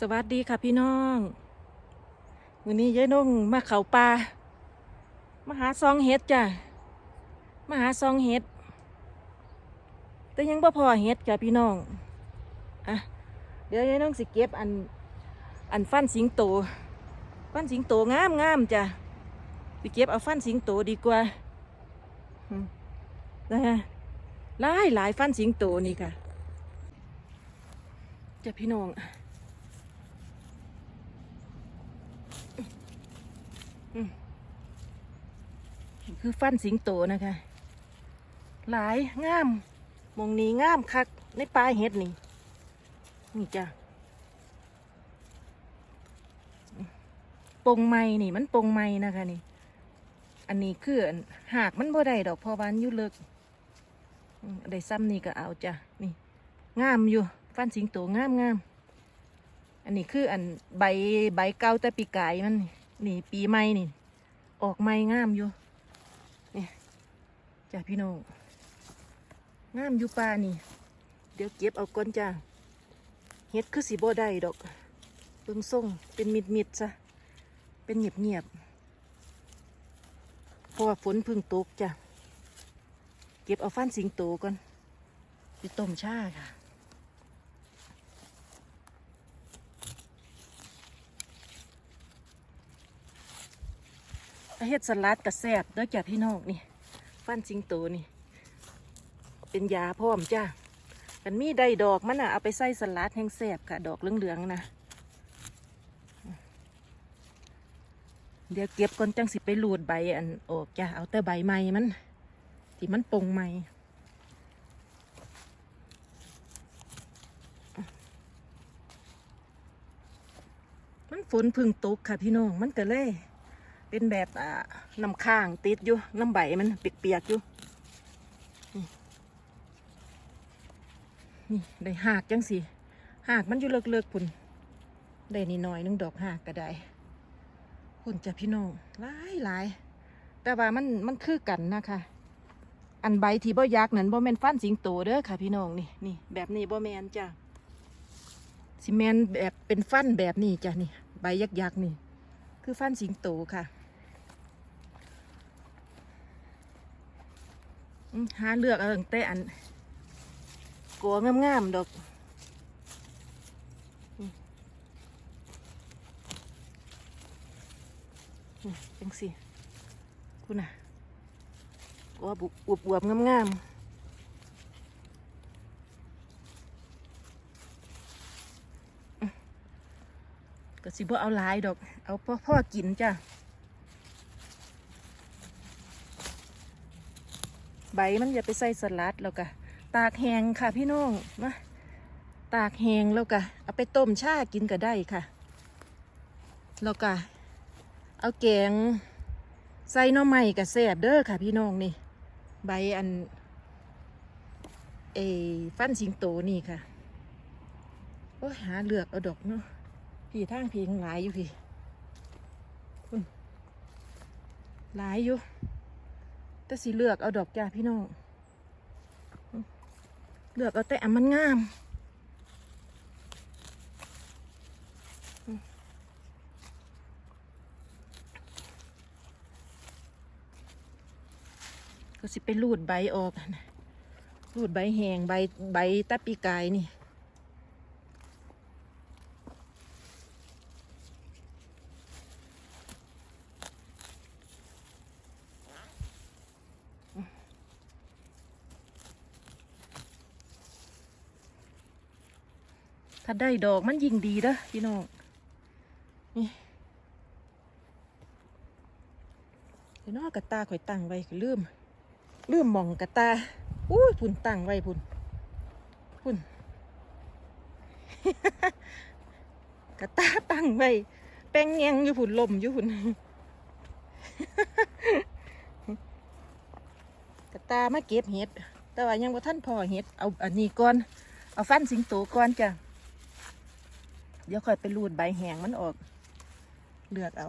สวัสดีค่ะพี่น้องวันนี้ยายนงมาเขาป่ามาหาซองเห็ดจ้ะมาหาซองเห็ด แต่ยังบ่พอเห็ดจ้ะพี่น้องอะเดี๋ยวยายนงสิเก็บอันอันฟันสิงโต ฟันสิงโตงามงามจ้ะสิเก็บเอาฟันสิงโตดีกว่านะฮะหลายหลายฟันสิงโตนี่ค่ะจ้ะพี่น้อง คือฟันสิงโตนะคะ หลายงามมงนี้งามคักในปลายเห็ดนี่ นี่จ้ะปงไม้นี่ มันปงไม้นะคะนี่ อันนี้คืออันหากมันบ่ได้ดอกพอวามันยู่เลิกอืมได้ซ้ำนี่ก็เอาจ้ะนี่ งามอยู่ฟันสิงโตงามงามอันนี้คืออันใบใบเก่าแต่ปีกายมันนี่ นี่ปีใหม่นี่ ออกใหม่งามอยู่นี่จ้าพี่น้องงามอยู่ป่านี่ เดี๋ยวเก็บเอาก่อนจ้าเฮ็ดคือสีบ่ได้ดอกเบิ่งส่งเป็นมิดมิดซะเป็นเงียบเงียบเพราะว่าฝนพึ่งตกจ้ะเก็บเอาฟันสิงโตก่อนไปต้มชาค่ะ เฮ็ดสลัดกระแซบเด้อจ้ะพี่น้องนี่ ฟันสิงโตนี่ เป็นยาพร้อมจ้ากันมีได้ดอกมันอะเอาไปใส่สลัดแห้งแซบค่ะ ดอกเหลืองๆนะ เดี๋ยวเก็บก่อนจังสิไปรูดใบอันออกจ้ะเอาแต่ใบใหม่มันที่มันปงใหม่มันฝนพึ่งตกค่ะพี่น้องมันก็เลย เป็นแบบอ่าน้ำข้างติดอยู่น้ำใบมันเปียกๆอยู่นี่ได้หากจังสิหากมันอยู่เลิกๆพุ่นได้นี่น้อยหนึงดอกหากก็ได้พุ่นจะพี่น้องหลายหลายแต่ว่ามันมันคือกันนะคะอันใบที่บ่ยักษ์นั่นบ่แมนฟันสิงโตเด้อค่ะพี่น้องนี่นี่แบบนี้บ่แมนจ้ะสิแมนแบบเป็นฟันแบบนี้จ้ะนี่ใบยักษ์ยักษ์ๆนี่ คือฟันสิงโตค่ะอืม หาเลือกเอาตั้งแต่อันกัวงามๆดอกอืมนี่จังสิคุณน่ะกัวบุบวบวบๆงามๆก็สิบ่เอาลายดอก เอาพ่อพ่อกินจ้ะ ใบมันอย่าไปใส่สลัดแล้วก็ตากแห้งค่ะพี่น้องนะตากแห้งแล้วก็เอาไปต้มชากินก็ได้ค่ะ แล้วก็เอาแกงใส่หน่อไม้กับแซบเด้อค่ะพี่น้องนี่ ใบอันเอฟันสิงโตนี่ค่ะโอ้ยหาเลือกเอาดอกเนาะพี่ทางพีงหลายอยู่พี่หลายอยู่ แต่สิเลือกเอาดอกจ้าพี่น้อง เลือกเอาแต่อันมันงามอืมก็สิไปรูดใบออกนะรูดใบแหงใบใบตะปีกายนี่ ถ้าได้ดอกมันยิ่งดีเด้อพี่น้องนี่เดี๋ยวน้อกระตาข่อยตั้งไว้ก็ลืมลืมมองกระตาอุ้ยพุ่นตั้งไว้พุ่นพุ่นกระตาตั้งไว้แป้งแยงอยู่พุ่นลมอยู่พุ่นกระตามาเก็บเห็ด แต่ว่ายังว่าท่านพอเห็ด เอาอันนี้ก่อน เอาฟันสิงโตก่อนจ้ะ เดี๋ยวค่อยไปรูดใบแหงมันออก เลือกเอา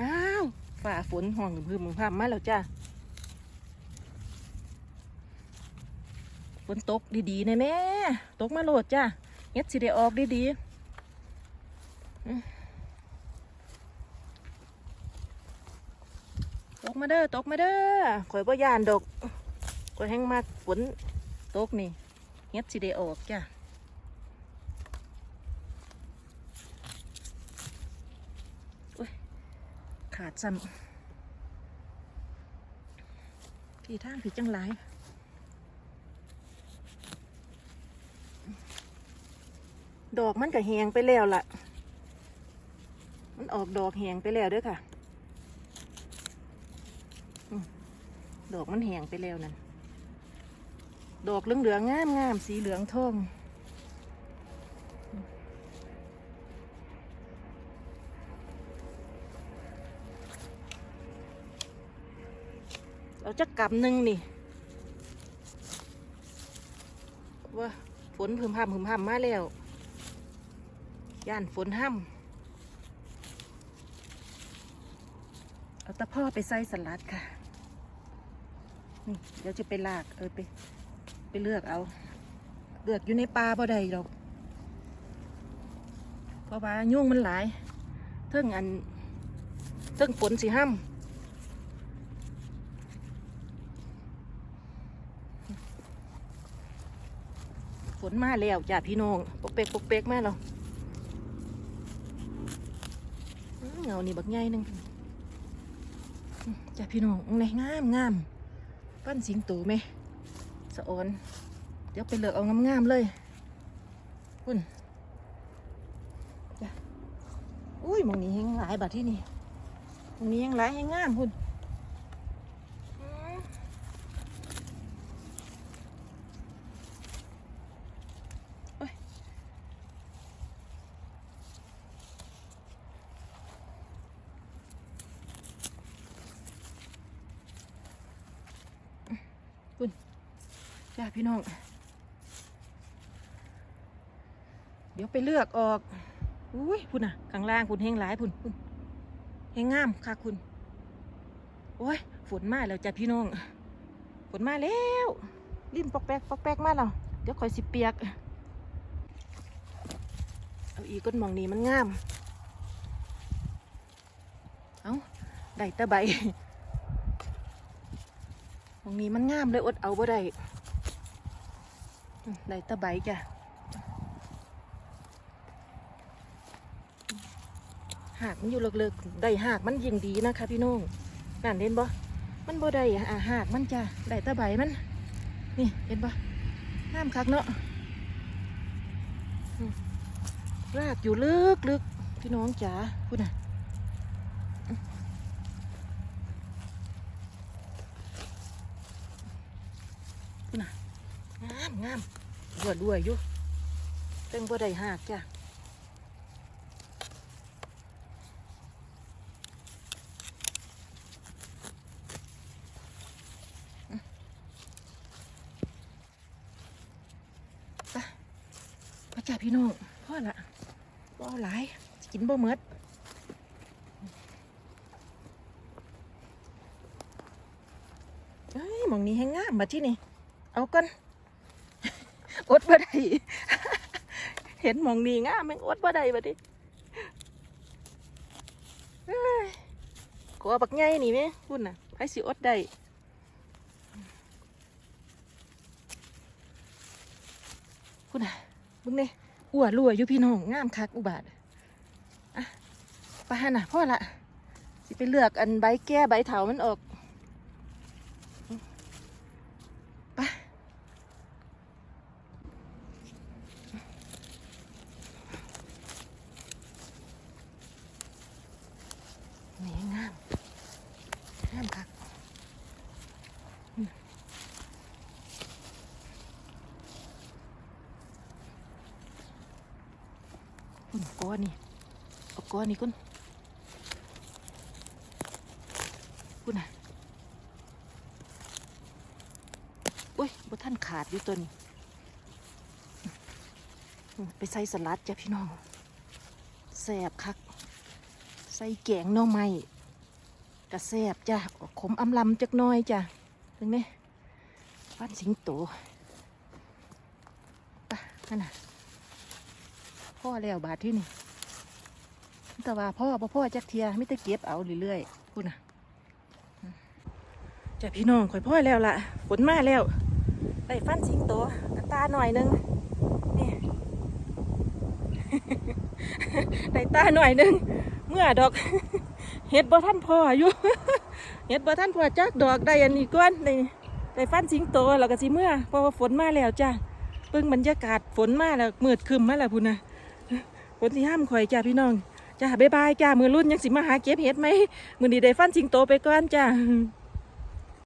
อ้าวฝ่าฝนห่องพึ่มพาพมาแล้วจ้าฝนตกดีๆนะแม่ ตกมาโหลดจ้าเงี้ยสิเด้ออกดีๆ ตกมาเด้อตกมาเด้อข่อยบ่ยานดอกข่อยแห้งมากฝนตกนี่เฮ็ดสิได้ออกจ้าขาดซ้ำพี่ทางพี่จังไรดอกมันก็แหงไปแล้วล่ะ มันออกดอกแหงไปแล้วด้วยค่ะดอกมันแหงไปแล้วนั่นดอกเหลืองๆงามงามๆสีเหลืองทองเราจะกำหนึ่งนี่ว่าฝนพึมพำพึมพำมาแล้ว ย่านฝนห้ำ เอาตะพ่อไปใส่สลัดค่ะนี่เดี๋ยวจะไปลากเออไป ไปเลือกเอา เลือกอยู่ในป่าบ่ได้ดอกเพราะว่ายุ่งมันหลายเทิงอันเทิงฝนสิห้ำฝนมาแล้วจ้าพี่น้องปกเปกปกเปกมาแล้วเงานี่บักใหญ่นึง จ้าพี่น้องนี่งามงามปั้นสิงตูไหมสะออนเดี๋ยวไปเลือกเอางามๆเลยคุณจ้าอุ้ยมองนี้แห้งหลายบัดที่นี่มองนี้แห้งหลายแห้งงามคุณอื้อ จ้าพี่น้อง เดี๋ยวไปเลือกออก อุ้ยคุณน่ะข้างล่างคุณเฮงหลายคุณคุณเฮงงามค่ะคุณ โอ้ย ฝนมาแล้วจ้าพี่น้อง ฝนมาแล้วริมปอกแปกปอกแปกมาแล้ว เดี๋ยวคอยสิเปียก เอาอีก้นหมองนี้มันงาม เอาได้ตะใบตรงนี้มันงามเลยอดเอาบ่ได้ ได้ตะใบจ้ะหากมันอยู่เลิกๆได้หากมันยิ่งดีนะคะพี่น้องนั่นเห็นบ่มันบ่ได้อะอะหากมันจ้ะได้ตะใบมัน นี่เห็นบ่งามคักเนาะรากอยู่ลึกลึกๆพี่น้องจ๋าคุณน่ะงามงาม รวดรวยอยู่เต็งบ่ได้หากจ้ะไปไปจ้าพี่น้องพ่อละบ่อหลายสิกินบ่เมดเอ้ยมองนี้แห้งงามมาที่นี่ เอากัน อดบ่ได้เห็นมองนี้งามแม่งอดบ่ได้บัดนี้ขอบักใหนี่แม่คุณน่ะไผสิอดได้คุณน่ะเบิ่งนี่อ้วนรัวอยู่พี่น้องงามคักอุบาทอะไปหาน่ะพ่อละสิไปเลือกอันใบแก้ใบเถามันออก นี่งามงามคักคุณก้อนนี่เอาก้อนนี่คุณคุณน่ะโอ้ยบ่ท่านขาดอยู่ตัวนี้ไปใส่สลัดจ้ะพี่น้องแสบคัก ส่แกงน่อไม้กระแซบจ้ะขมอำลำจักน้อยจ้ะเห็นไหมฟันสิงโตไปะนั่นน่ะพ่อแล้วบาทที่นี่แต่ว่าพ่อพ่อพ่อจักเทียไม่ได้เก็บเอาเรื่อยๆพูดนะจ้ะพี่น้องข่อยพ่อแล้วล่ะฝนมาแล้วได้ฟันสิงโตกระตาหน่อยหนึงนี่ ได้ตาหน่อยหนึง เมื่อดอกเห็ดบ่ท่านพ่ออยู่เห็ดบ่ท่านพ่อจักดอกได้อันนี้ก้อนได้ได้ฟันสิงโตแล้วก็สิเมื่อเพราะว่าฝนมาแล้วจ้าเพิ่งบรรยากาศฝนมาแล้วมืดครึมมาแล้วพุ่นนะฝนสิห้ามข่อยจ้าพี่น้องจ้าบ๊ายบายจ้ามือรุ่นยังสิมาหาเก็บเห็ดไหมมือดีได้ฟันสิงโตไปก่อนจ้า